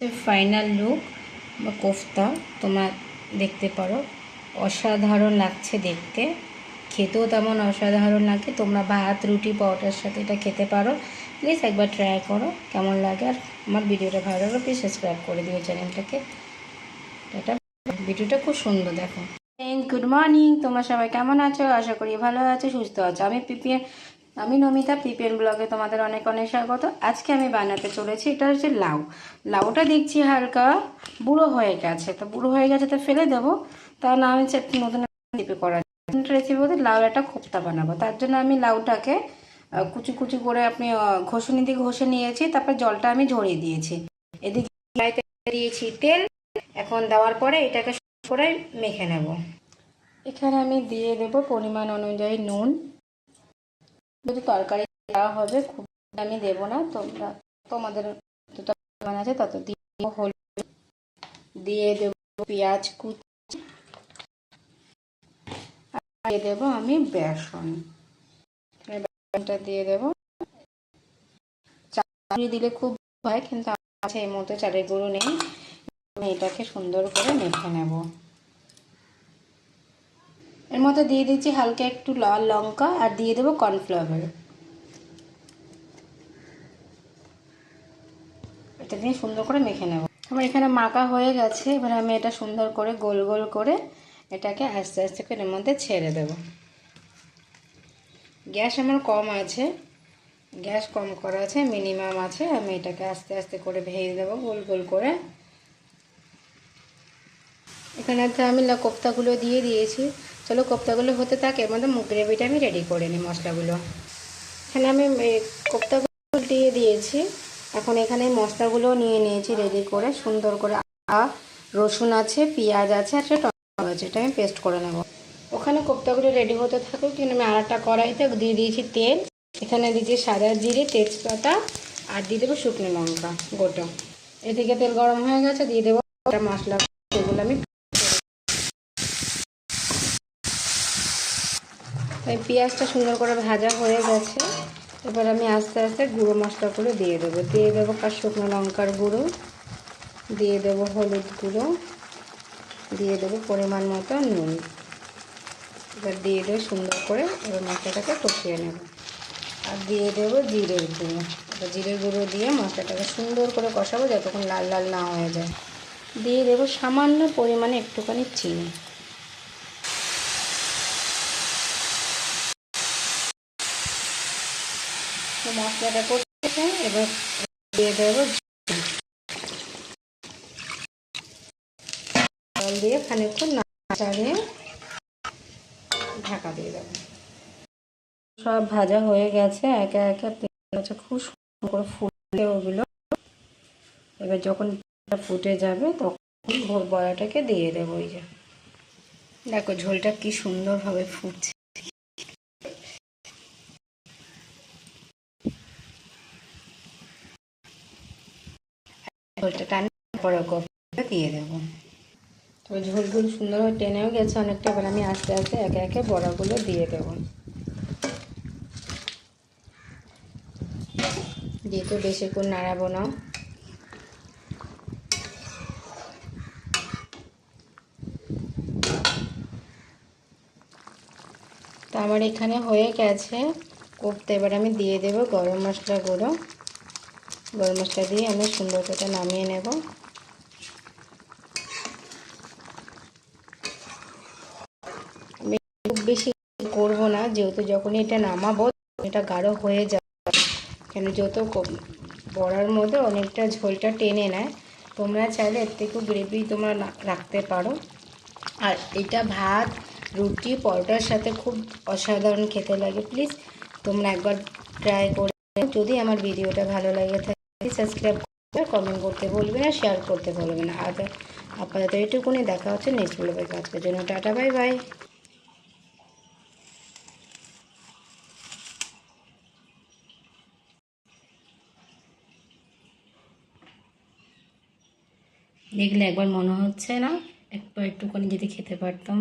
Final look বা কোফতা, তোমরা দেখতে পারো। অসাধারণ লাগছে দেখতে। খেতেও তেমন অসাধারণ লাগে। তোমরা ভাত রুটি, পরোটার সাথে এটা খেতে পারো। প্লিজ একবার ট্রাই করো, কেমন লাগে। আর আমার ভিডিওটা ভালো লাগলে প্লিজ সাবস্ক্রাইব করে দিও চ্যানেলটাকে। এটা ভিডিওটা খুব সুন্দর, দেখো। গুড মর্নিং তোমরা সবাই কেমন আছো? আশা করি ভালো আছো, সুস্থ আছো। আমি পিপিএন আমি নমিতা, পিপিএন ব্লগে তোমাদের অনেক অনেক স্বাগত। আজকে আমি বানাতে চলেছি, এটা হচ্ছে লাউ। লাউটা দেখছি হালকা বুড়ো হয়ে গেছে। তো বুড়ো হয়ে গেছে তো ফেলে দেবো। না আমি একটু নতুন রেসিপি করা রেসিপি বলতে লাউ একটা কোপ্তা বানাবো। তার জন্য আমি লাউটাকে কুচি কুচি করে আপনি ঘষুনি দিয়ে ঘষে নিয়েছি। তারপর জলটা আমি ঝরিয়ে দিয়েছি। এদিকে দিয়েছি তেল। এখন দেওয়ার পরে এটাকে করে মেখে নেব। এখানে আমি দিয়ে দেব পরিমাণ অনুযায়ী নুন। যদি তরকারি দেওয়া হবে, খুব আমি দেবো না। তোমরা, তোমাদের আছে তত দিয়ে হলুদ দিয়ে দেবো, পেঁয়াজ কুচি। দিয়ে দেবো আমি বেসন। বেসনটা দিয়ে দেবো। চাল দিলে খুব হয়, কিন্তু কাছে এই মতো চালের গুঁড়ো নেই। আমি এটাকে সুন্দর করে মেখে নেব। এর মধ্যে দিয়ে দিচ্ছি হালকা একটু লাল লঙ্কা আর দিয়ে দেবো কর্নফ্লাওয়ার। এটা দিয়ে সুন্দর করে মেখে নেব। আমার এখানে মাখা হয়ে গেছে, এবার আমি এটা সুন্দর করে গোল গোল করে এটাকে আস্তে আস্তে করে এর মধ্যে ছেড়ে দেব। গ্যাস আমার কম আছে, গ্যাস কম করা আছে, মিনিমাম আছে, আমি এটাকে আস্তে আস্তে করে ভেজে দেবো গোল গোল করে। এখানে আমি কোপ্তাগুলো দিয়ে দিয়েছি চলো কোপ্তাগুলো হতে থাকে এর মধ্যে মুগ গ্রেভিটা আমি রেডি করে নিই মশলাগুলো। এখানে আমি কোপ্তাগুলো দিয়ে দিয়েছি। এখন এখানে মশলাগুলো নিয়ে নিয়েছি রেডি করে, সুন্দর করে রসুন আছে, পেঁয়াজ আছে, আর একটা টমেটো আছে, এটা আমি পেস্ট করে নেব। ওখানে কোপ্তাগুলো রেডি হতে থাকুক কিন্তু আমি আর একটা কড়াইতে দিয়ে দিয়েছি তেল। এখানে দিয়েছি সাদা জিরে, তেজপাতা, আর দিয়ে দেবো শুকনো লঙ্কা, গোটা। এদিকে তেল গরম হয়ে গেছে, দিয়ে দেবো মশলা, সেগুলো আমি তাই পেঁয়াজটা সুন্দর করে ভাজা হয়ে গেছে। এবার আমি আস্তে আস্তে গুঁড়ো মশলা করে দিয়ে দেবো। দিয়ে দেবো কার শুকনো লঙ্কার গুঁড়ো, দিয়ে দেবো হলুদ গুঁড়ো, দিয়ে দেবো পরিমাণ মতো নুন। এবার দিয়ে দেবো সুন্দর করে এবার মশলাটাকে কষিয়ে নেব। আর দিয়ে দেবো জিরের গুঁড়ো। এবার জিরের গুঁড়ো দিয়ে মশলাটাকে সুন্দর করে কষাবো যতক্ষণ লাল লাল না হয়ে যায়। দিয়ে দেবো সামান্য পরিমাণে একটুখানি চিনি। মশলাটা করতেছে এবার দিয়ে দেবো জল। দিয়ে খানিকক্ষণ নাড়িয়ে ঢাকা দিয়ে দেবো। সব ভাজা হয়ে গেছে, একে একে পেঁয়াজ খুব সুন্দর করে ফুটে ওগুলো। এবার যখন ফুটে যাবে, তখন বড়াটাকে দিয়ে দেবো ওই যে। দেখো ঝোলটা কি সুন্দরভাবে ফুটছে। ঝোলটা টান পরে কপিটা দিয়ে দেবো। তো ঝোলগুলো সুন্দরভাবে টেনেও গেছে অনেকটা, এবার আমি আস্তে আস্তে একে একে বড়াগুলো দিয়ে দেবো। দিয়ে তো বেশিক্ষণ নাড়াবো না। তো আমার এখানে হয়ে গেছে। কোপ্তা এবার আমি দিয়ে দেবো গরম মশলা গুঁড়ো গরম মশলা দিয়ে আমি সুন্দর করে নামিয়ে নেব। আমি খুব বেশি করব না, যেহেতু যখন এটা নামাবো এটা গাঢ় হয়ে যাবে। কেন যেহেতু বড়ার মধ্যে অনেকটা ঝোলটা টেনে নেয়। তোমরা চাইলে এর থেকেও গ্রেভি তোমরা রাখতে পারো। আর এটা ভাত, রুটি, পরোটার সাথে খুব অসাধারণ খেতে লাগে। প্লিজ তোমরা একবার ট্রাই করে যদি আমার ভিডিওটা ভালো লাগে থাকে সাবস্ক্রাইব করবে কমেন্ট করতে বলবে না শেয়ার করতে বলবে না। আর আপাতত এটুকুনি দেখা হচ্ছে নেক্সট ব্লগে আজকের জন্য। টাটা বাই বাই দেখলে একবার মনে হচ্ছে না একবার একটুখানি যদি খেতে পারতাম।